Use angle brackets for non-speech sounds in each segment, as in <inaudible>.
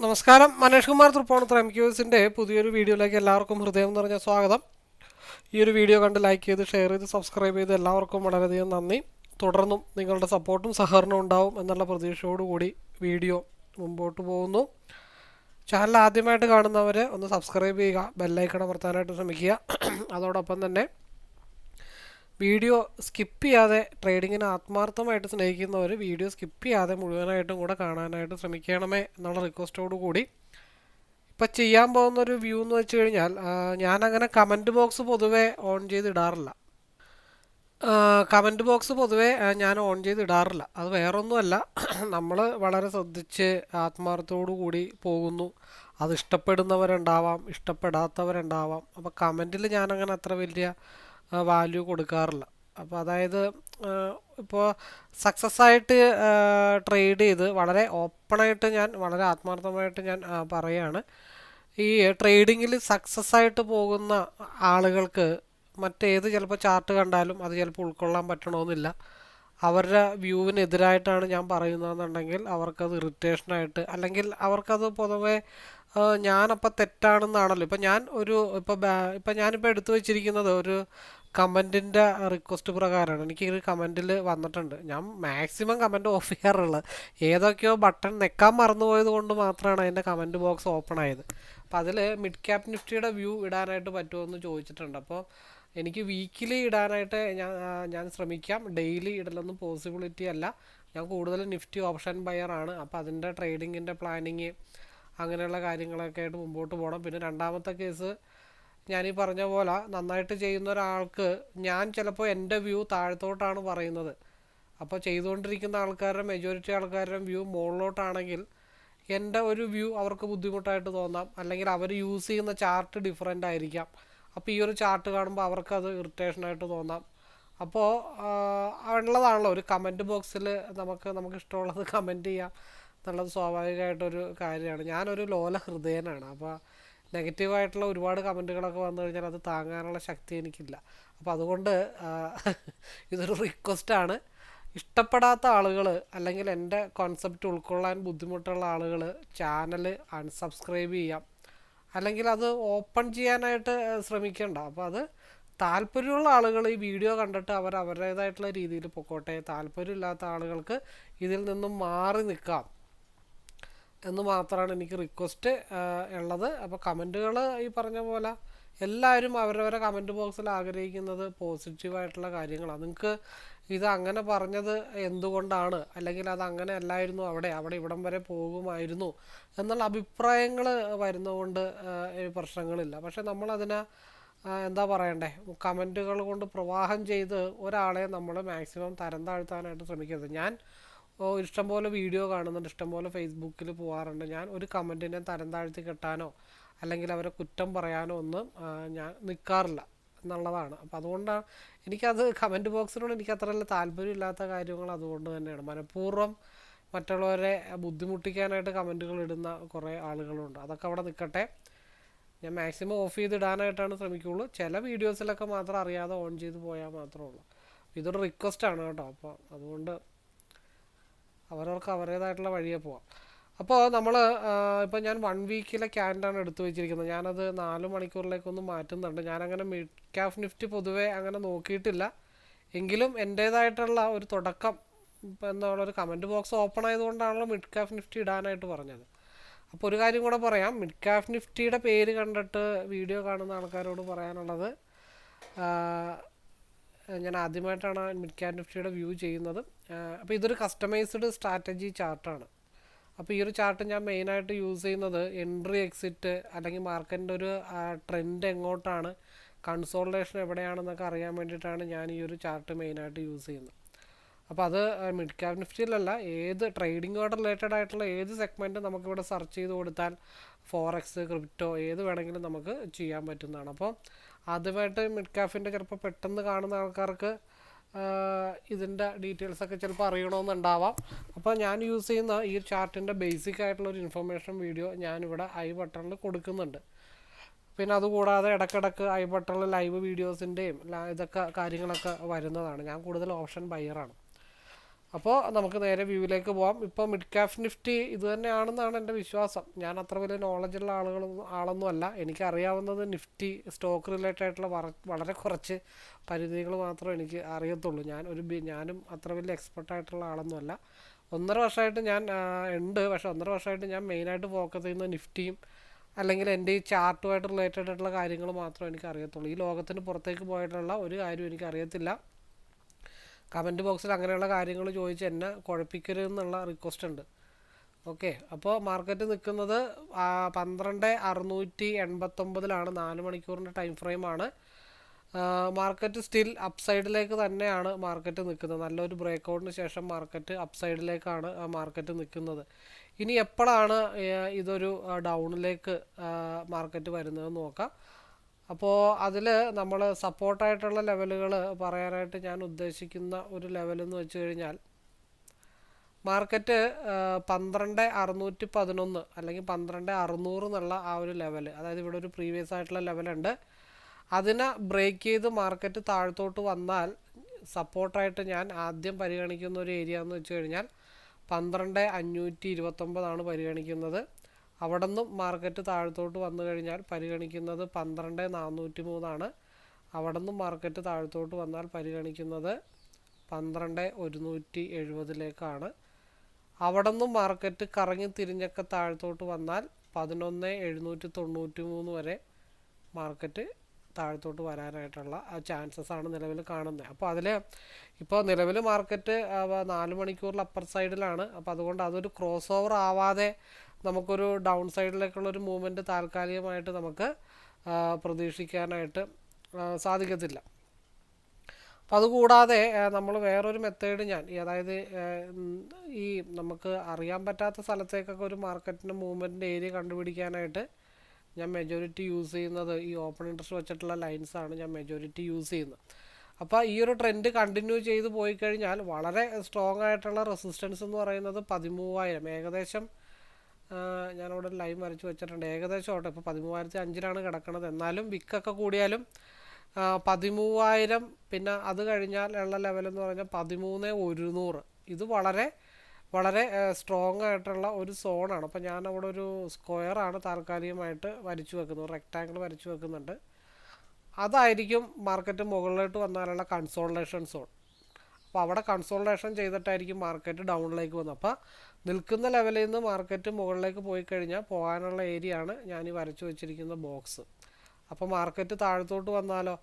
നമസ്കാരം. മനേഷ് കുമാർ തൃപ്പോണത്ര എം ക്യൂസിന്റെ പുതിയൊരു വീഡിയോയിലേക്ക് എല്ലാവർക്കും ഹൃദയം നിറഞ്ഞ സ്വാഗതം. ഈ ഒരു വീഡിയോ കണ്ട് ലൈക്ക് ചെയ്ത് ഷെയർ ചെയ്ത് സബ്സ്ക്രൈബ് ചെയ്ത് എല്ലാവർക്കും വളരെയധികം നന്ദി. തുടർന്നും നിങ്ങളുടെ സപ്പോർട്ടും സഹകരണവും ഉണ്ടാവും എന്നുള്ള പ്രതീക്ഷയോടുകൂടി വീഡിയോ മുമ്പോട്ട് പോകുന്നു. ചാനൽ ആദ്യമായിട്ട് കാണുന്നവരെ ഒന്ന് സബ്സ്ക്രൈബ് ചെയ്യുക ബെല്ലൈക്കൺ അമർത്താനായിട്ട് ശ്രമിക്കുക. അതോടൊപ്പം തന്നെ വീഡിയോ സ്കിപ്പ് ചെയ്യാതെ ട്രേഡിങ്ങിനെ ആത്മാർത്ഥമായിട്ട് സ്നേഹിക്കുന്നവർ വീഡിയോ സ്കിപ്പ് ചെയ്യാതെ മുഴുവനായിട്ടും കൂടെ കാണാനായിട്ട് ശ്രമിക്കണമേ എന്നുള്ള റിക്വസ്റ്റോടു കൂടി. ഇപ്പം ചെയ്യാൻ പോകുന്ന ഒരു വ്യൂ എന്ന് വെച്ച് കഴിഞ്ഞാൽ ഞാനങ്ങനെ കമന്റ് ബോക്സ് പൊതുവേ ഓൺ ചെയ്ത് ഇടാറില്ല കമന്റ് ബോക്സ് പൊതുവേ ഞാൻ ഓൺ ചെയ്ത് ഇടാറില്ല അത് വേറൊന്നുമല്ല <clears throat> നമ്മൾ വളരെ ശ്രദ്ധിച്ച് ആത്മാർത്ഥത്തോടു കൂടി പോകുന്നു. അത് ഇഷ്ടപ്പെടുന്നവരുണ്ടാവാം ഇഷ്ടപ്പെടാത്തവരുണ്ടാവാം. അപ്പോൾ കമന്റിൽ ഞാനങ്ങനെ അത്ര വലിയ വാല്യൂ കൊടുക്കാറില്ല. അപ്പോൾ അതായത് ഇപ്പോൾ സക്സസ് ആയിട്ട് ട്രേഡ് ചെയ്ത് വളരെ ഓപ്പണായിട്ട് ഞാൻ വളരെ ആത്മാർത്ഥമായിട്ട് ഞാൻ പറയുകയാണ് ഈ ട്രേഡിങ്ങിൽ സക്സസ് ആയിട്ട് പോകുന്ന ആളുകൾക്ക് മറ്റേത് ചിലപ്പോൾ ചാർട്ട് കണ്ടാലും അത് ചിലപ്പോൾ ഉൾക്കൊള്ളാൻ പറ്റണമെന്നില്ല അവരുടെ വ്യൂവിനെതിരായിട്ടാണ് ഞാൻ പറയുന്നതെന്നുണ്ടെങ്കിൽ അവർക്കത് ഇറിറ്റേഷനായിട്ട് അല്ലെങ്കിൽ അവർക്കത് പൊതുവെ ഞാനപ്പോൾ തെറ്റാണെന്നാണല്ലോ. ഇപ്പം ഞാൻ ഒരു ഇപ്പോൾ ഇപ്പം ഞാനിപ്പോൾ എടുത്തു വെച്ചിരിക്കുന്നത് ഒരു കമന്റിന്റെ റിക്വസ്റ്റ് പ്രകാരമാണ് എനിക്ക് ഒരു കമന്റിൽ വന്നിട്ടുണ്ട്. ഞാൻ മാക്സിമം കമന്റ് ഓഫ് ചെയ്യാറുള്ളത്. ഏതൊക്കെയോ ബട്ടൺ നെക്കാൻ മറന്നുപോയത് കൊണ്ട് മാത്രമാണ് അതിന്റെ കമന്റ് ബോക്സ് ഓപ്പൺ ആയത്. അപ്പോൾ അതിൽ മിഡ് ക്യാപ് നിഫ്റ്റിയുടെ വ്യൂ ഇടാനായിട്ട് പറ്റുമോ എന്ന് ചോദിച്ചിട്ടുണ്ട്. അപ്പോൾ എനിക്ക് വീക്കിലി ഇടാനായിട്ട് ഞാൻ ഞാൻ ശ്രമിക്കാം. ഡെയിലി ഇടലൊന്നും പോസിബിലിറ്റി അല്ല. ഞാൻ കൂടുതൽ നിഫ്റ്റി ഓപ്ഷൻ ബയർ ആണ്. അപ്പോൾ അതിന്റെ ട്രേഡിങ്ങിന്റെ പ്ലാനിങ് അങ്ങനെയുള്ള കാര്യങ്ങളൊക്കെ ആയിട്ട് മുമ്പോട്ട് പോകണം പിന്നെ രണ്ടാമത്തെ കേസ് ഞാൻ ഈ പറഞ്ഞ പോലെ നന്നായിട്ട് ചെയ്യുന്ന ഒരാൾക്ക് ഞാൻ ചിലപ്പോൾ എന്റെ വ്യൂ താഴത്തോട്ടാണ് പറയുന്നത്. അപ്പോൾ ചെയ്തുകൊണ്ടിരിക്കുന്ന ആൾക്കാരുടെ മെജോറിറ്റി ആൾക്കാരുടെ വ്യൂ മുകളിലോട്ടാണെങ്കിൽ എന്റെ ഒരു വ്യൂ അവർക്ക് ബുദ്ധിമുട്ടായിട്ട് തോന്നാം. അല്ലെങ്കിൽ അവർ യൂസ് ചെയ്യുന്ന ചാർട്ട് ഡിഫറെന്റ് ആയിരിക്കാം. അപ്പോൾ ഈ ഒരു ചാർട്ട് കാണുമ്പോൾ അവർക്കത് ഇറിറ്റേഷനായിട്ട് തോന്നാം. അപ്പോൾ ഉള്ളതാണല്ലോ ഒരു കമന്റ് ബോക്സിൽ നമുക്ക് നമുക്ക് ഇഷ്ടമുള്ളത് കമന്റ് ചെയ്യാം. എന്നുള്ളത് സ്വാഭാവികമായിട്ടൊരു കാര്യമാണ്. ഞാനൊരു ലോല ഹൃദയനാണ്. അപ്പോൾ നെഗറ്റീവായിട്ടുള്ള ഒരുപാട് കമന്റുകളൊക്കെ വന്നു കഴിഞ്ഞാൽ അത് താങ്ങാനുള്ള ശക്തി എനിക്കില്ല. അപ്പോൾ അതുകൊണ്ട് ഇതൊരു റിക്വസ്റ്റാണ്. ഇഷ്ടപ്പെടാത്ത ആളുകൾ അല്ലെങ്കിൽ എന്റെ കോൺസെപ്റ്റ് ഉൾക്കൊള്ളാൻ ബുദ്ധിമുട്ടുള്ള ആളുകൾ ചാനൽ അൺസബ്സ്ക്രൈബ് ചെയ്യാം. അല്ലെങ്കിൽ അത് ഓപ്പൺ ചെയ്യാനായിട്ട് ശ്രമിക്കേണ്ട. അപ്പോൾ അത് താല്പര്യമുള്ള ആളുകൾ ഈ വീഡിയോ കണ്ടിട്ട് അവർ അവരുടേതായിട്ടുള്ള രീതിയിൽ പൊക്കോട്ടെ. താല്പര്യമില്ലാത്ത ആളുകൾക്ക് ഇതിൽ നിന്നും മാറി നിൽക്കാം എന്ന് മാത്രമാണ് എനിക്ക് റിക്വസ്റ്റ് ഉള്ളത്. അപ്പോൾ കമന്റുകൾ ഈ പറഞ്ഞ പോലെ എല്ലാവരും അവരവരെ കമന്റ് ബോക്സിൽ ആഗ്രഹിക്കുന്നത് പോസിറ്റീവായിട്ടുള്ള കാര്യങ്ങളാണ്. നിങ്ങൾക്ക് ഇത് അങ്ങനെ പറഞ്ഞത് എന്തുകൊണ്ടാണ്? അല്ലെങ്കിൽ അത് അങ്ങനെ അല്ലായിരുന്നു അവിടെ അവിടെ ഇവിടം വരെ പോകുമായിരുന്നു എന്നുള്ള അഭിപ്രായങ്ങൾ വരുന്നതുകൊണ്ട് പ്രശ്നങ്ങളില്ല. പക്ഷെ നമ്മളതിനെ എന്താ പറയണ്ടേ? കമന്റുകൾ കൊണ്ട് പ്രവാഹം ചെയ്ത് ഒരാളെ നമ്മൾ മാക്സിമം തരം താഴ്ത്താനായിട്ട് ശ്രമിക്കരുത്. ഞാൻ ഇഷ്ടം ഇഷ്ടംപോലെ വീഡിയോ കാണുന്നുണ്ട്. ഇഷ്ടംപോലെ ഫേസ്ബുക്കിൽ പോകാറുണ്ട് ഞാൻ ഒരു കമന്റിനെ തരം താഴ്ത്തി കെട്ടാനോ അല്ലെങ്കിൽ അവരെ കുറ്റം പറയാനോ ഒന്നും ഞാൻ നിൽക്കാറില്ല എന്നുള്ളതാണ്. അപ്പോൾ അതുകൊണ്ടാണ് എനിക്കത് കമന്റ് ബോക്സിനോട് എനിക്ക് അത്ര വലിയ താല്പര്യമില്ലാത്ത കാര്യങ്ങൾ അതുകൊണ്ട് തന്നെയാണ്. മനഃപൂർവം മറ്റുള്ളവരെ ബുദ്ധിമുട്ടിക്കാനായിട്ട് കമന്റുകൾ ഇടുന്ന കുറേ ആളുകളുണ്ട്. അതൊക്കെ അവിടെ നിൽക്കട്ടെ ഞാൻ മാക്സിമം ഓഫ് ചെയ്ത് ഇടാനായിട്ടാണ് ശ്രമിക്കുകയുള്ളൂ ചില വീഡിയോസിലൊക്കെ മാത്രം അറിയാതെ ഓൺ ചെയ്ത് പോയാൽ മാത്രമേ ഉള്ളൂ. ഇതൊരു റിക്വസ്റ്റ് ആണ് കേട്ടോ. അപ്പോൾ അതുകൊണ്ട് അവരവർക്ക് അവരുടേതായിട്ടുള്ള വഴിയെ പോവാം. അപ്പോൾ നമ്മൾ ഇപ്പോൾ ഞാൻ വൺ വീക്കിലെ ക്യാൻഡാണ് എടുത്തു വെച്ചിരിക്കുന്നത്. ഞാനത് നാല് മണിക്കൂറിലേക്കൊന്ന് മാറ്റുന്നുണ്ട്. ഞാനങ്ങനെ മിഡ് ക്യാഫ് നിഫ്റ്റി പൊതുവെ അങ്ങനെ നോക്കിയിട്ടില്ല. എങ്കിലും എന്റേതായിട്ടുള്ള ഒരു തുടക്കം ഇപ്പം ഒരു കമന്റ് ബോക്സ് ഓപ്പൺ ആയതുകൊണ്ടാണല്ലോ മിഡ് ക്യാഫ് നിഫ്റ്റി ഇടാനായിട്ട് പറഞ്ഞത്. അപ്പോൾ ഒരു കാര്യം കൂടെ പറയാം. മിഡ് ക്യാഫ് നിഫ്റ്റിയുടെ പേര് കണ്ടിട്ട് വീഡിയോ കാണുന്ന ആൾക്കാരോട് പറയാനുള്ളത് ഞാൻ ആദ്യമായിട്ടാണ് മിഡ് ക്യാഫ് നിഫ്റ്റിയുടെ വ്യൂ ചെയ്യുന്നത്. അപ്പോൾ ഇതൊരു കസ്റ്റമൈസ്ഡ് സ്ട്രാറ്റജി ചാർട്ടാണ് അപ്പോൾ ഈ ഒരു ചാർട്ട് ഞാൻ മെയിനായിട്ട് യൂസ് ചെയ്യുന്നത് എൻട്രി എക്സിറ്റ് അല്ലെങ്കിൽ മാർക്കറ്റിന്റെ ഒരു ട്രെൻഡ് എങ്ങോട്ടാണ്? കൺസോൾട്ടേഷൻ എവിടെയാണെന്നൊക്കെ അറിയാൻ വേണ്ടിയിട്ടാണ് ഞാൻ ഈ ഒരു ചാർട്ട് മെയിനായിട്ട് യൂസ് ചെയ്യുന്നത്. അപ്പോൾ അത് മിഡ് ക്യാപ് നിഫ്റ്റിയിലല്ല ഏത് ട്രേഡിങ്ങുമായിട്ട് റിലേറ്റഡ് ആയിട്ടുള്ള ഏത് സെഗ്മെന്റ് നമുക്കിവിടെ സെർച്ച് ചെയ്ത് കൊടുത്താൽ ഫോറക്സ് ക്രിപ്റ്റോ ഏത് വേണമെങ്കിലും നമുക്ക് ചെയ്യാൻ പറ്റുന്നതാണ്. അപ്പോൾ ആദ്യമായിട്ട് മിഡ് ക്യാഫിന്റെ ചിലപ്പോൾ പെട്ടെന്ന് കാണുന്ന ആൾക്കാർക്ക് ഇതിന്റെ ഡീറ്റെയിൽസ് ഒക്കെ ചിലപ്പോൾ അറിയണമെന്നുണ്ടാവാം. അപ്പോൾ ഞാൻ യൂസ് ചെയ്യുന്ന ഈ ചാർട്ടിന്റെ ബേസിക് ആയിട്ടുള്ള ഒരു ഇൻഫർമേഷൻ വീഡിയോ ഞാനിവിടെ ഐ ബട്ടണിൽ കൊടുക്കുന്നുണ്ട്. പിന്നെ അതുകൂടാതെ ഇടക്കിടക്ക് ഐ ബട്ടണിൽ ലൈവ് വീഡിയോസിന്റെയും ഇതൊക്കെ കാര്യങ്ങളൊക്കെ വരുന്നതാണ്. ഞാൻ കൂടുതൽ ഓപ്ഷൻ ബയ്യറാണ് അപ്പോൾ നമുക്ക് നേരെ വ്യൂവിലേക്ക് പോവാം. ഇപ്പോൾ മിഡ് ക്യാഫ് നിഫ്റ്റി ഇത് തന്നെയാണെന്നാണ് എന്റെ വിശ്വാസം. ഞാൻ അത്ര വലിയ നോളജുള്ള ആളുകളൊന്നും ആളൊന്നും അല്ല. എനിക്കറിയാവുന്നത് നിഫ്റ്റി സ്റ്റോക്ക് റിലേറ്റഡ് ആയിട്ടുള്ള വളരെ കുറച്ച് പരിധികൾ മാത്രമേ എനിക്ക് അറിയത്തുള്ളൂ. ഞാൻ ഒരു ഞാനും അത്ര വലിയ എക്സ്പെർട്ട് ആയിട്ടുള്ള ആളൊന്നും അല്ല. ഒന്നര വർഷമായിട്ട് ഞാൻ ഉണ്ട്. പക്ഷേ ഒന്നര വർഷമായിട്ട് ഞാൻ മെയിനായിട്ട് ഫോക്കസ് ചെയ്യുന്ന നിഫ്റ്റിയും അല്ലെങ്കിൽ എന്റെ ഈ ചാർട്ടുമായിട്ട് റിലേറ്റഡ് ആയിട്ടുള്ള കാര്യങ്ങൾ മാത്രമേ എനിക്ക് അറിയത്തുള്ളൂ ഈ ലോകത്തിന് പുറത്തേക്ക് പോയിട്ടുള്ള ഒരു കാര്യവും എനിക്ക് അറിയത്തില്ല കമന്റ് ബോക്സിൽ അങ്ങനെയുള്ള കാര്യങ്ങൾ ചോദിച്ച് എന്നെ കുഴപ്പിക്കരുതെന്നുള്ള റിക്വസ്റ്റ് ഉണ്ട്. ഓക്കെ അപ്പോൾ മാർക്കറ്റ് നിൽക്കുന്നത് പന്ത്രണ്ട് അറുന്നൂറ്റി എൺപത്തൊമ്പതിലാണ് നാല് മണിക്കൂറിന്റെ ടൈം ഫ്രെയിമാണ് മാർക്കറ്റ് സ്റ്റിൽ അപ്സൈഡിലേക്ക് തന്നെയാണ് മാർക്കറ്റ് നിൽക്കുന്നത്. നല്ലൊരു ബ്രേക്ക് ഔട്ടിന് ശേഷം മാർക്കറ്റ് അപ്സൈഡിലേക്കാണ് മാർക്കറ്റ് നിൽക്കുന്നത്. ഇനി എപ്പോഴാണ് ഇതൊരു ഡൗണിലേക്ക് മാർക്കറ്റ് വരുന്നതെന്ന് നോക്കാം. അപ്പോൾ അതിൽ നമ്മൾ സപ്പോർട്ടായിട്ടുള്ള ലെവലുകൾ പറയാനായിട്ട് ഞാൻ ഉദ്ദേശിക്കുന്ന ഒരു ലെവൽ എന്ന് വെച്ച് കഴിഞ്ഞാൽ മാർക്കറ്റ് പന്ത്രണ്ട് അറുന്നൂറ്റി പതിനൊന്ന് അല്ലെങ്കിൽ പന്ത്രണ്ട് അറുന്നൂറ് എന്നുള്ള ആ ഒരു ലെവൽ അതായത് ഇവിടെ ഒരു പ്രീവിയസ് ആയിട്ടുള്ള ലെവലുണ്ട്. അതിനെ ബ്രേക്ക് ചെയ്ത് മാർക്കറ്റ് താഴത്തോട്ട് വന്നാൽ സപ്പോർട്ടായിട്ട് ഞാൻ ആദ്യം പരിഗണിക്കുന്ന ഒരു ഏരിയ എന്ന് വെച്ച് കഴിഞ്ഞാൽ പന്ത്രണ്ട് അഞ്ഞൂറ്റി ഇരുപത്തൊമ്പതാണ് പരിഗണിക്കുന്നത്. അവിടെ നിന്നും മാർക്കറ്റ് താഴത്തോട്ട് വന്നു കഴിഞ്ഞാൽ പരിഗണിക്കുന്നത് പന്ത്രണ്ട് നാനൂറ്റി മൂന്നാണ് അവിടെ നിന്നും മാർക്കറ്റ് താഴത്തോട്ട് വന്നാൽ പരിഗണിക്കുന്നത് പന്ത്രണ്ട് ഒരുന്നൂറ്റി എഴുപതിലേക്കാണ് അവിടെ നിന്നും മാർക്കറ്റ് കറങ്ങി തിരിഞ്ഞൊക്കെ താഴത്തോട്ട് വന്നാൽ പതിനൊന്ന് എഴുന്നൂറ്റി തൊണ്ണൂറ്റി മൂന്ന് വരെ മാർക്കറ്റ് താഴത്തോട്ട് വരാനായിട്ടുള്ള ചാൻസസ് ആണ് നിലവിൽ കാണുന്നത്. അപ്പോൾ അതിൽ ഇപ്പോൾ നിലവിൽ മാർക്കറ്റ് നാല് മണിക്കൂറിൽ അപ്പർ സൈഡിലാണ്. അപ്പോൾ അതുകൊണ്ട് അതൊരു ക്രോസ് ഓവർ ആവാതെ നമുക്കൊരു ഡൗൺ സൈഡിലേക്കുള്ള ഒരു മൂവ്മെന്റ് താൽക്കാലികമായിട്ട് നമുക്ക് പ്രതീക്ഷിക്കാനായിട്ട് സാധിക്കത്തില്ല. അപ്പോൾ അതുകൂടാതെ നമ്മൾ വേറൊരു മെത്തേഡ് ഞാൻ അതായത് ഈ നമുക്ക് അറിയാൻ പറ്റാത്ത സ്ഥലത്തേക്കൊക്കെ ഒരു മാർക്കറ്റിന്റെ മൂവ്മെന്റിന്റെ ഏരിയ കണ്ടുപിടിക്കാനായിട്ട് ഞാൻ മെജോറിറ്റി യൂസ് ചെയ്യുന്നത് ഈ ഓപ്പൺ ഇൻട്രസ്റ്റ് വെച്ചിട്ടുള്ള ലൈൻസാണ് ഞാൻ മെജോറിറ്റി യൂസ് ചെയ്യുന്നത്. അപ്പോൾ ഈ ഒരു ട്രെൻഡ് കണ്ടിന്യൂ ചെയ്ത് പോയി കഴിഞ്ഞാൽ വളരെ സ്ട്രോങ് ആയിട്ടുള്ള റെസിസ്റ്റൻസ് എന്ന് പറയുന്നത് പതിമൂവായിരം ഏകദേശം ഞാനിവിടെ ലൈൻ വരച്ച് വെച്ചിട്ടുണ്ട്. ഏകദേശം ഓട്ടെ ഇപ്പോൾ പതിമൂവായിരത്തി അഞ്ചിലാണ് കിടക്കുന്നത് എന്നാലും വിക്കൊക്കെ കൂടിയാലും പതിമൂവായിരം പിന്നെ അത് കഴിഞ്ഞാൽ ഉള്ള ലെവലെന്ന് പറഞ്ഞാൽ പതിമൂന്ന് ഒരുന്നൂറ്. ഇത് വളരെ വളരെ സ്ട്രോങ് ആയിട്ടുള്ള ഒരു സോണാണ് അപ്പോൾ ഞാൻ അവിടെ ഒരു സ്ക്വയറാണ് താൽക്കാലികമായിട്ട് വരച്ചു വെക്കുന്നത്. റെക്റ്റാങ്കിൾ വരച്ചു വെക്കുന്നുണ്ട്. അതായിരിക്കും മാർക്കറ്റ് മുകളിലോട്ട് വന്നാലുള്ള കൺസോൾട്ടേഷൻ സോൺ അപ്പോൾ അവിടെ കൺസോൾട്ടേഷൻ ചെയ്തിട്ടായിരിക്കും മാർക്കറ്റ് ഡൗണിലേക്ക് വന്നത്. അപ്പോൾ നിൽക്കുന്ന ലെവലിൽ നിന്ന് മാർക്കറ്റ് മുകളിലേക്ക് പോയി കഴിഞ്ഞാൽ പോകാനുള്ള ഏരിയ ആണ് ഞാൻ ഈ വരച്ചു വെച്ചിരിക്കുന്ന ബോക്സ് അപ്പോൾ മാർക്കറ്റ് താഴത്തോട്ട് വന്നാലോ?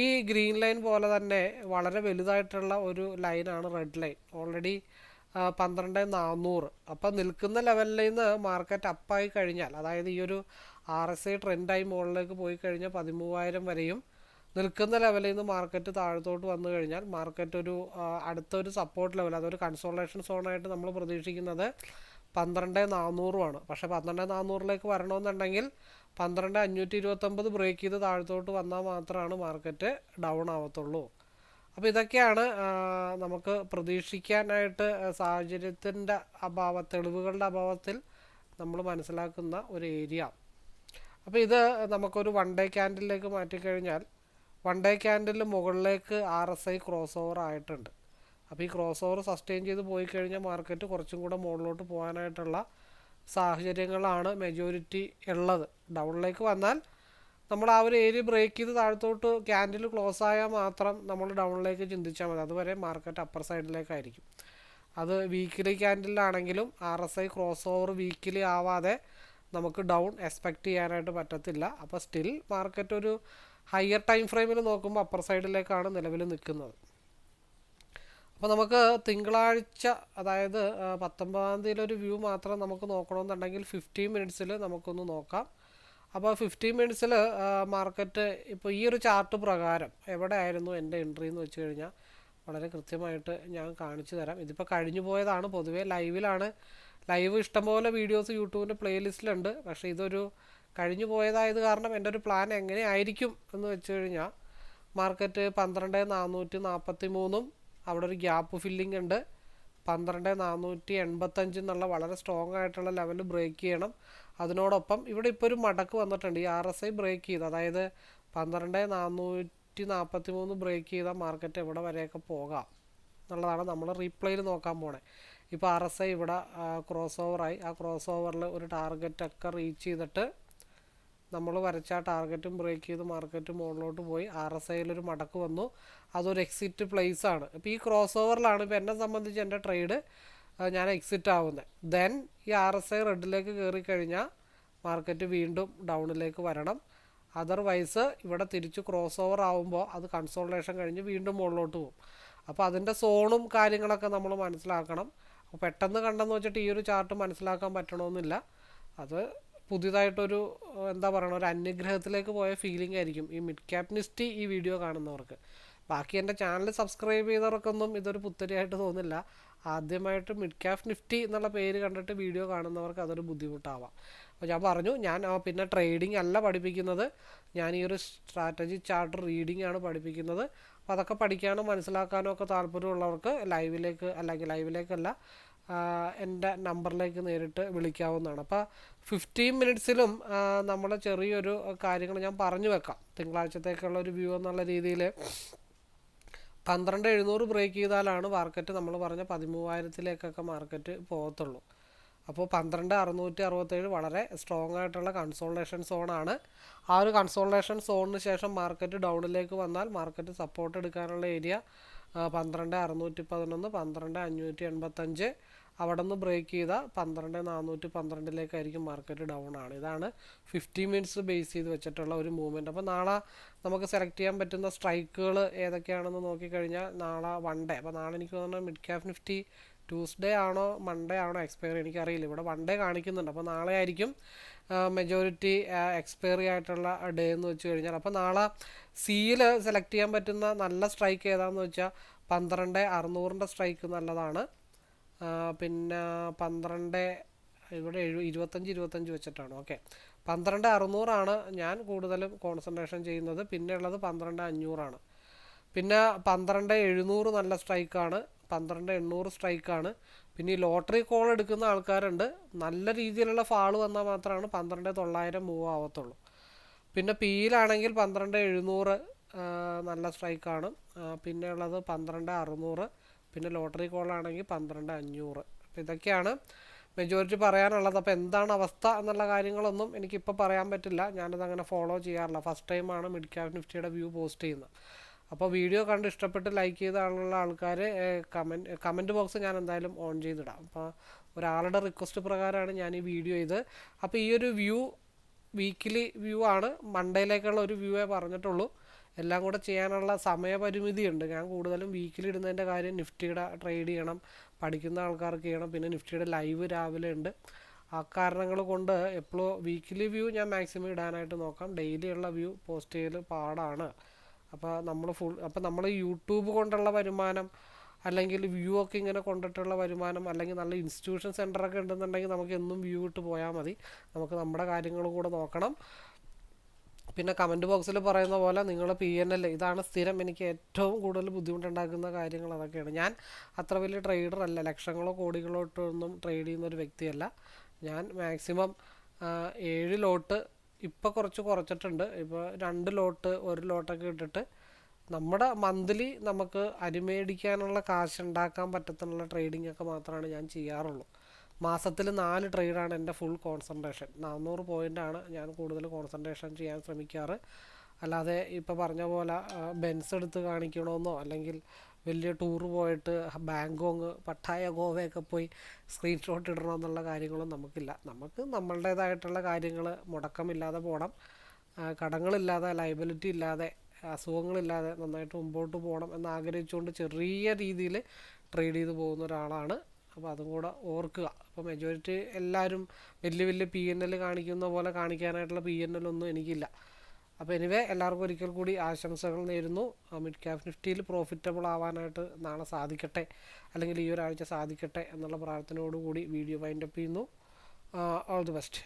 ഈ ഗ്രീൻ ലൈൻ പോലെ തന്നെ വളരെ വലുതായിട്ടുള്ള ഒരു ലൈനാണ് റെഡ് ലൈൻ ഓൾറെഡി പന്ത്രണ്ട് നാനൂറ് അപ്പോൾ നിൽക്കുന്ന ലെവലിൽ നിന്ന് മാർക്കറ്റ് അപ്പായി കഴിഞ്ഞാൽ അതായത് ഈ ഒരു ആർ എസ് ഐ ട്രെൻഡായി മുകളിലേക്ക് പോയി കഴിഞ്ഞാൽ പതിമൂവായിരം വരെയും നിൽക്കുന്ന ലെവലിൽ നിന്ന് മാർക്കറ്റ് താഴത്തോട്ട് വന്നു കഴിഞ്ഞാൽ മാർക്കറ്റ് ഒരു അടുത്തൊരു സപ്പോർട്ട് ലെവൽ അതൊരു കൺസോളേഷൻ സോണായിട്ട് നമ്മൾ പ്രതീക്ഷിക്കുന്നത് പന്ത്രണ്ട് നാനൂറുമാണ് പക്ഷേ പന്ത്രണ്ട് നാനൂറിലേക്ക് വരണമെന്നുണ്ടെങ്കിൽ പന്ത്രണ്ട് അഞ്ഞൂറ്റി ഇരുപത്തൊമ്പത് ബ്രേക്ക് ചെയ്ത് താഴത്തോട്ട് വന്നാൽ മാത്രമാണ് മാർക്കറ്റ് ഡൗൺ ആവത്തുള്ളൂ. അപ്പോൾ ഇതൊക്കെയാണ് നമുക്ക് പ്രതീക്ഷിക്കാനായിട്ട് സാഹചര്യത്തിന്റെ അഭാവ തെളിവുകളുടെ അഭാവത്തിൽ നമ്മൾ മനസ്സിലാക്കുന്ന ഒരു ഏരിയ അപ്പോൾ ഇത് നമുക്കൊരു വൺ ഡേ ക്യാൻഡിലേക്ക് മാറ്റിക്കഴിഞ്ഞാൽ വൺ ഡേ ക്യാൻഡിൽ മുകളിലേക്ക് R S I cross over ആയിട്ടുണ്ട്. അപ്പോൾ ഈ ക്രോസ് ഓവർ സസ്റ്റെയിൻ ചെയ്ത് പോയി കഴിഞ്ഞാൽ മാർക്കറ്റ് കുറച്ചും കൂടെ മുകളിലോട്ട് പോകാനായിട്ടുള്ള സാഹചര്യങ്ങളാണ് മെജോറിറ്റി ഉള്ളത്. ഡൗണിലേക്ക് വന്നാൽ നമ്മൾ ആ ഒരു ഏരിയ ബ്രേക്ക് ചെയ്ത് താഴത്തോട്ട് ക്യാൻഡിൽ ക്ലോസ് ആയാൽ മാത്രം നമ്മൾ ഡൗണിലേക്ക് ചിന്തിച്ചാൽ മതി. അതുവരെ മാർക്കറ്റ് അപ്പർ സൈഡിലേക്കായിരിക്കും അത് weekly ക്യാൻഡിലാണെങ്കിലും R S I cross over weekly ആവാതെ നമുക്ക് ഡൗൺ എക്സ്പെക്റ്റ് ചെയ്യാനായിട്ട് പറ്റത്തില്ല. അപ്പോൾ സ്റ്റിൽ മാർക്കറ്റ് ഒരു ഹയർ ടൈം ഫ്രെയിമിൽ നോക്കുമ്പോൾ അപ്പർ സൈഡിലേക്കാണ് നിലവിൽ നിൽക്കുന്നത്. അപ്പോൾ നമുക്ക് തിങ്കളാഴ്ച അതായത് പത്തൊമ്പതാം തീയതി ഒരു വ്യൂ മാത്രം നമുക്ക് നോക്കണമെന്നുണ്ടെങ്കിൽ ഫിഫ്റ്റീൻ മിനിറ്റ്സിൽ നമുക്കൊന്ന് നോക്കാം. അപ്പോൾ ഫിഫ്റ്റീൻ മിനിറ്റ്സിൽ മാർക്കറ്റ് ഇപ്പോൾ ഈ ഒരു ചാർട്ട് പ്രകാരം എവിടെ ആയിരുന്നു എന്റെ എൻട്രി എന്ന് വെച്ച് കഴിഞ്ഞാൽ വളരെ കൃത്യമായിട്ട് ഞാൻ കാണിച്ചു തരാം. ഇതിപ്പോൾ കഴിഞ്ഞു പോയതാണ് പൊതുവേ. ലൈവിലാണ് ലൈവ് ഇഷ്ടംപോലെ വീഡിയോസ് യൂട്യൂബിന്റെ പ്ലേലിസ്റ്റിലുണ്ട്. പക്ഷേ ഇതൊരു കഴിഞ്ഞു പോയതായത് കാരണം എന്റെ ഒരു പ്ലാൻ എങ്ങനെ ആയിരിക്കും എന്ന് വെച്ച് കഴിഞ്ഞാൽ മാർക്കറ്റ് പന്ത്രണ്ട് നാനൂറ്റി നാൽപ്പത്തി മൂന്നും അവിടെ ഒരു ഗ്യാപ്പ് ഫില്ലിംഗ് ഉണ്ട്. പന്ത്രണ്ട് നാനൂറ്റി എൺപത്തഞ്ച് എന്നുള്ള വളരെ സ്ട്രോങ് ആയിട്ടുള്ള ലെവൽ ബ്രേക്ക് ചെയ്യണം. അതിനോടൊപ്പം ഇവിടെ ഇപ്പോൾ ഒരു മടക്ക് വന്നിട്ടുണ്ട്. ഈ ആർ എസ് ഐ ബ്രേക്ക് ചെയ്ത് അതായത് പന്ത്രണ്ട് നാനൂറ്റി നാൽപ്പത്തി മൂന്ന് ബ്രേക്ക് ചെയ്താൽ മാർക്കറ്റ് എവിടെ വരെയൊക്കെ പോകാം എന്നുള്ളതാണ് നമ്മൾ റീപ്ലേയിൽ നോക്കാൻ പോണേ. ഇപ്പോൾ ആർ എസ് ഐ ഇവിടെ ക്രോസ് ഓവറായി ആ ക്രോസ് ഓവറിൽ ഒരു ടാർഗറ്റൊക്കെ റീച്ച് ചെയ്തിട്ട് നമ്മൾ വരച്ച ആ ടാർഗറ്റും ബ്രേക്ക് ചെയ്ത് മാർക്കറ്റ് മുകളിലോട്ട് പോയി. ആർ എസ് ഐയിലൊരു മടക്ക് വന്നു. അതൊരു എക്സിറ്റ് പ്ലേസ് ആണ്. ഇപ്പോൾ ഈ ക്രോസ് ഓവറിലാണ് ഇപ്പോൾ എന്നെ സംബന്ധിച്ച് എന്റെ ട്രേഡ് ഞാൻ എക്സിറ്റ് ആവുന്നത് ദെൻ ഈ ആർ എസ് ഐ റെഡിലേക്ക് കയറി കഴിഞ്ഞാൽ മാർക്കറ്റ് വീണ്ടും ഡൗണിലേക്ക് വരണം. അതർവൈസ് ഇവിടെ തിരിച്ച് ക്രോസ് ഓവർ ആവുമ്പോൾ അത് കൺസോൾട്ടേഷൻ കഴിഞ്ഞ് വീണ്ടും മുകളിലോട്ട് പോകും. അപ്പോൾ അതിന്റെ സോണും കാര്യങ്ങളൊക്കെ നമ്മൾ മനസ്സിലാക്കണം. അപ്പോൾ പെട്ടെന്ന് കണ്ടെന്ന് വെച്ചിട്ട് ഈ ഒരു ചാർട്ട് മനസ്സിലാക്കാൻ പറ്റണമെന്നില്ല അത് പുതിയതായിട്ടൊരു എന്താ പറയുക ഒരു അന്യഗ്രഹത്തിലേക്ക് പോയ ഫീലിംഗ് ആയിരിക്കും ഈ മിഡ് ക്യാപ് നിഫ്റ്റി ഈ വീഡിയോ കാണുന്നവർക്ക്. ബാക്കി എന്റെ ചാനൽ സബ്സ്ക്രൈബ് ചെയ്തവർക്കൊന്നും ഇതൊരു പുത്തരിയായിട്ട് തോന്നില്ല. ആദ്യമായിട്ട് മിഡ് ക്യാപ് നിഫ്റ്റി എന്നുള്ള പേര് കണ്ടിട്ട് വീഡിയോ കാണുന്നവർക്ക് അതൊരു ബുദ്ധിമുട്ടാവാം. അപ്പോൾ ഞാൻ പറഞ്ഞു ഞാൻ പിന്നെ ട്രേഡിംഗ് അല്ല പഠിപ്പിക്കുന്നത്. ഞാൻ ഈ ഒരു സ്ട്രാറ്റജി ചാർട്ട് റീഡിംഗ് ആണ് പഠിപ്പിക്കുന്നത്. അപ്പോൾ അതൊക്കെ പഠിക്കാനും മനസ്സിലാക്കാനും ഒക്കെ താല്പര്യമുള്ളവർക്ക് ലൈവിലേക്ക് അല്ലെങ്കിൽ ലൈവിലേക്കല്ല എന്റെ നമ്പറിലേക്ക് നേരിട്ട് വിളിക്കാവുന്നതാണ്. അപ്പോൾ ഫിഫ്റ്റീൻ മിനിറ്റ്സിലും നമ്മൾ ചെറിയൊരു കാര്യങ്ങൾ ഞാൻ പറഞ്ഞു വെക്കാം. തിങ്കളാഴ്ചത്തേക്കുള്ള ഒരു വ്യൂ എന്നുള്ള രീതിയിൽ പന്ത്രണ്ട് എഴുന്നൂറ് ബ്രേക്ക് ചെയ്താലാണ് മാർക്കറ്റ് നമ്മൾ പറഞ്ഞ പതിമൂവായിരത്തിലേക്കൊക്കെ മാർക്കറ്റ് പോകത്തുള്ളൂ. അപ്പോൾ പന്ത്രണ്ട് അറുന്നൂറ്റി അറുപത്തേഴ് വളരെ സ്ട്രോങ് ആയിട്ടുള്ള കൺസോൾട്ടേഷൻ സോണാണ് ആ ഒരു കൺസോൾട്ടേഷൻ സോണിന് ശേഷം മാർക്കറ്റ് ഡൗണിലേക്ക് വന്നാൽ മാർക്കറ്റ് സപ്പോർട്ട് എടുക്കാനുള്ള ഏരിയ പന്ത്രണ്ട് അറുന്നൂറ്റി പതിനൊന്ന് പന്ത്രണ്ട് അഞ്ഞൂറ്റി എൺപത്തഞ്ച്. അവിടെ നിന്ന് ബ്രേക്ക് ചെയ്ത പന്ത്രണ്ട് നാനൂറ്റി പന്ത്രണ്ടിലേക്കായിരിക്കും മാർക്കറ്റ് ഡൗൺ ആണ്. ഇതാണ് ഫിഫ്റ്റി മിനിറ്റ്സ് ബേസ് ചെയ്ത് വെച്ചിട്ടുള്ള ഒരു മൂവ്മെന്റ് അപ്പോൾ നാളെ നമുക്ക് സെലക്ട് ചെയ്യാൻ പറ്റുന്ന സ്ട്രൈക്കുകൾ ഏതൊക്കെയാണെന്ന് നോക്കിക്കഴിഞ്ഞാൽ നാളെ വൺ ഡേ അപ്പോൾ നാളെ എനിക്ക് തോന്നുന്നത് മിഡ് ക്യാപ് നിഫ്റ്റി ട്യൂസ്ഡേ ആണോ മൺഡേ ആണോ എക്സ്പയറി എനിക്കറിയില്ല. ഇവിടെ വൺ ഡേ കാണിക്കുന്നുണ്ട്. അപ്പോൾ നാളെ ആയിരിക്കും മെജോറിറ്റി എക്സ്പയറി ആയിട്ടുള്ള ഡേ എന്ന് വെച്ച് കഴിഞ്ഞാൽ. അപ്പോൾ നാളെ സീൽ സെലക്ട് ചെയ്യാൻ പറ്റുന്ന നല്ല സ്ട്രൈക്ക് ഏതാണെന്ന് വെച്ചാൽ പന്ത്രണ്ട് അറുന്നൂറിന്റെ സ്ട്രൈക്ക് നല്ലതാണ്. പിന്നെ പന്ത്രണ്ട് ഇവിടെ എഴു ഇരുപത്തഞ്ച് ഇരുപത്തഞ്ച് വെച്ചിട്ടാണ്. ഓക്കെ. പന്ത്രണ്ട് അറുന്നൂറാണ് ഞാൻ കൂടുതലും കോൺസെൻട്രേഷൻ ചെയ്യുന്നത്. പിന്നെ ഉള്ളത് പന്ത്രണ്ട് അഞ്ഞൂറാണ്. പിന്നെ പന്ത്രണ്ട് എഴുന്നൂറ് നല്ല സ്ട്രൈക്കാണ് പന്ത്രണ്ട് എണ്ണൂറ് സ്ട്രൈക്കാണ്. പിന്നെ ഈ ലോട്ടറി കോൾ എടുക്കുന്ന ആൾക്കാരുണ്ട്. നല്ല രീതിയിലുള്ള ഫാൾ വന്നാൽ മാത്രമാണ് പന്ത്രണ്ട് തൊള്ളായിരം മൂവ് ആവത്തുള്ളൂ. പിന്നെ പിയിലാണെങ്കിൽ പന്ത്രണ്ട് എഴുന്നൂറ് നല്ല സ്ട്രൈക്കാണ്. പിന്നെ ഉള്ളത് പന്ത്രണ്ട് അറുന്നൂറ് പിന്നെ ലോട്ടറി കോളാണെങ്കിൽ പന്ത്രണ്ട് അഞ്ഞൂറ്. അപ്പോൾ ഇതൊക്കെയാണ് മെജോറിറ്റി പറയാനുള്ളത്. അപ്പോൾ എന്താണ് അവസ്ഥ എന്നുള്ള കാര്യങ്ങളൊന്നും എനിക്കിപ്പോൾ പറയാൻ പറ്റില്ല. ഞാനത് അങ്ങനെ ഫോളോ ചെയ്യാറില്ല. ഫസ്റ്റ് ടൈമാണ് മിഡ് ക്യാപ് നിഫ്റ്റിയുടെ വ്യൂ പോസ്റ്റ് ചെയ്യുന്നത്. അപ്പോൾ വീഡിയോ കണ്ട് ഇഷ്ടപ്പെട്ട് ലൈക്ക് ചെയ്ത ആളുള്ള ആൾക്കാർ കമന്റ് കമന്റ് ബോക്സ് ഞാൻ എന്തായാലും ഓൺ ചെയ്തിടാം. അപ്പോൾ ഒരാളുടെ റിക്വസ്റ്റ് പ്രകാരമാണ് ഞാൻ ഈ വീഡിയോ ചെയ്ത് അപ്പോൾ ഈ ഒരു വ്യൂ വീക്കിലി വ്യൂ ആണ്. മൺഡേയിലേക്കുള്ള ഒരു വ്യൂവേ പറഞ്ഞിട്ടുള്ളൂ. എല്ലാം കൂടെ ചെയ്യാനുള്ള സമയപരിമിതി ഉണ്ട്. ഞാൻ കൂടുതലും വീക്കിലി ഇടുന്നതിന്റെ കാര്യം നിഫ്റ്റിയുടെ ട്രേഡ് ചെയ്യണം പഠിക്കുന്ന ആൾക്കാർക്ക് ചെയ്യണം. പിന്നെ നിഫ്റ്റിയുടെ ലൈവ് രാവിലെ ഉണ്ട്. ആ കാരണങ്ങൾ കൊണ്ട് എപ്പോഴും വീക്കിലി വ്യൂ ഞാൻ മാക്സിമം ഇടാനായിട്ട് നോക്കാം. ഡെയിലിയുള്ള വ്യൂ പോസ്റ്റ് ചെയ്യൽ പാടാണ്. അപ്പോൾ നമ്മൾ ഫുൾ അപ്പോൾ നമ്മൾ യൂട്യൂബ് കൊണ്ടുള്ള വരുമാനം അല്ലെങ്കിൽ വ്യൂ ഒക്കെ ഇങ്ങനെ കൊണ്ടിട്ടുള്ള വരുമാനം അല്ലെങ്കിൽ നല്ല ഇൻസ്റ്റിറ്റ്യൂഷൻ സെന്ററൊക്കെ ഉണ്ടെന്നുണ്ടെങ്കിൽ നമുക്ക് എന്നും വ്യൂ ഇട്ട് പോയാൽ മതി. നമുക്ക് നമ്മുടെ കാര്യങ്ങൾ കൂടെ നോക്കണം. പിന്നെ കമന്റ് ബോക്സിൽ പറയുന്ന പോലെ നിങ്ങൾ പി എൻ എൽ ഇതാണ് സ്ഥിരം എനിക്ക് ഏറ്റവും കൂടുതൽ ബുദ്ധിമുട്ടുണ്ടാക്കുന്ന കാര്യങ്ങൾ അതൊക്കെയാണ്. ഞാൻ അത്ര വലിയ ട്രേഡർ അല്ല. ലക്ഷങ്ങളോ കോടികളോ ഇട്ടൊന്നും ട്രേഡ് ചെയ്യുന്ന ഒരു വ്യക്തിയല്ല. ഞാൻ മാക്സിമം ഏഴ് ലോട്ട് ഇപ്പോൾ കുറച്ച് കുറച്ചിട്ടുണ്ട്. ഇപ്പോൾ രണ്ട് ലോട്ട് ഒരു ലോട്ടൊക്കെ ഇട്ടിട്ട് നമ്മുടെ മന്ത്ലി നമുക്ക് അരിമേടിക്കാനുള്ള കാശ് ഉണ്ടാക്കാൻ പറ്റത്തുള്ള ട്രേഡിംഗ് ഒക്കെ മാത്രമാണ് ഞാൻ ചെയ്യാറുള്ളൂ. മാസത്തിൽ നാല് ട്രേഡാണ് എന്റെ ഫുൾ കോൺസെൻട്രേഷൻ നാനൂറ് പോയിന്റാണ് ഞാൻ കൂടുതൽ കോൺസെൻട്രേഷൻ ചെയ്യാൻ ശ്രമിക്കാറ്. അല്ലാതെ ഇപ്പോൾ പറഞ്ഞ പോലെ ബെൻസ് എടുത്ത് കാണിക്കണമെന്നോ അല്ലെങ്കിൽ വലിയ ടൂർ പോയിട്ട് ബാങ്കോങ് പട്ടായ ഗോവയൊക്കെ പോയി സ്ക്രീൻഷോട്ട് ഇടണം എന്നുള്ള കാര്യങ്ങളും നമുക്കില്ല. നമുക്ക് നമ്മളുടേതായിട്ടുള്ള കാര്യങ്ങൾ മുടക്കമില്ലാതെ പോകണം കടങ്ങളില്ലാതെ ലൈബിലിറ്റി ഇല്ലാതെ അസുഖങ്ങളില്ലാതെ നന്നായിട്ട് മുമ്പോട്ട് പോകണം എന്ന് ആഗ്രഹിച്ചുകൊണ്ട് ചെറിയ രീതിയിൽ ട്രേഡ് ചെയ്ത് പോകുന്ന ഒരാളാണ്. അപ്പോൾ അതും കൂടെ ഓർക്കുക. അപ്പോൾ മെജോറിറ്റി എല്ലാവരും വലിയ വലിയ പി എൻ എൽ കാണിക്കുന്ന പോലെ കാണിക്കാനായിട്ടുള്ള പി എൻ എൽ ഒന്നും എനിക്കില്ല. അപ്പോൾ എനിവേ എല്ലാവർക്കും ഒരിക്കൽ കൂടി ആശംസകൾ നേരുന്നു. മിഡ് ക്യാപ് നിഫ്റ്റിയിൽ പ്രോഫിറ്റബിൾ ആവാനായിട്ട് നാളെ സാധിക്കട്ടെ അല്ലെങ്കിൽ ഈ ഒരാഴ്ച സാധിക്കട്ടെ എന്നുള്ള പ്രാർത്ഥനയോടുകൂടി വീഡിയോ വൈൻഡപ്പ് ചെയ്യുന്നു. All the best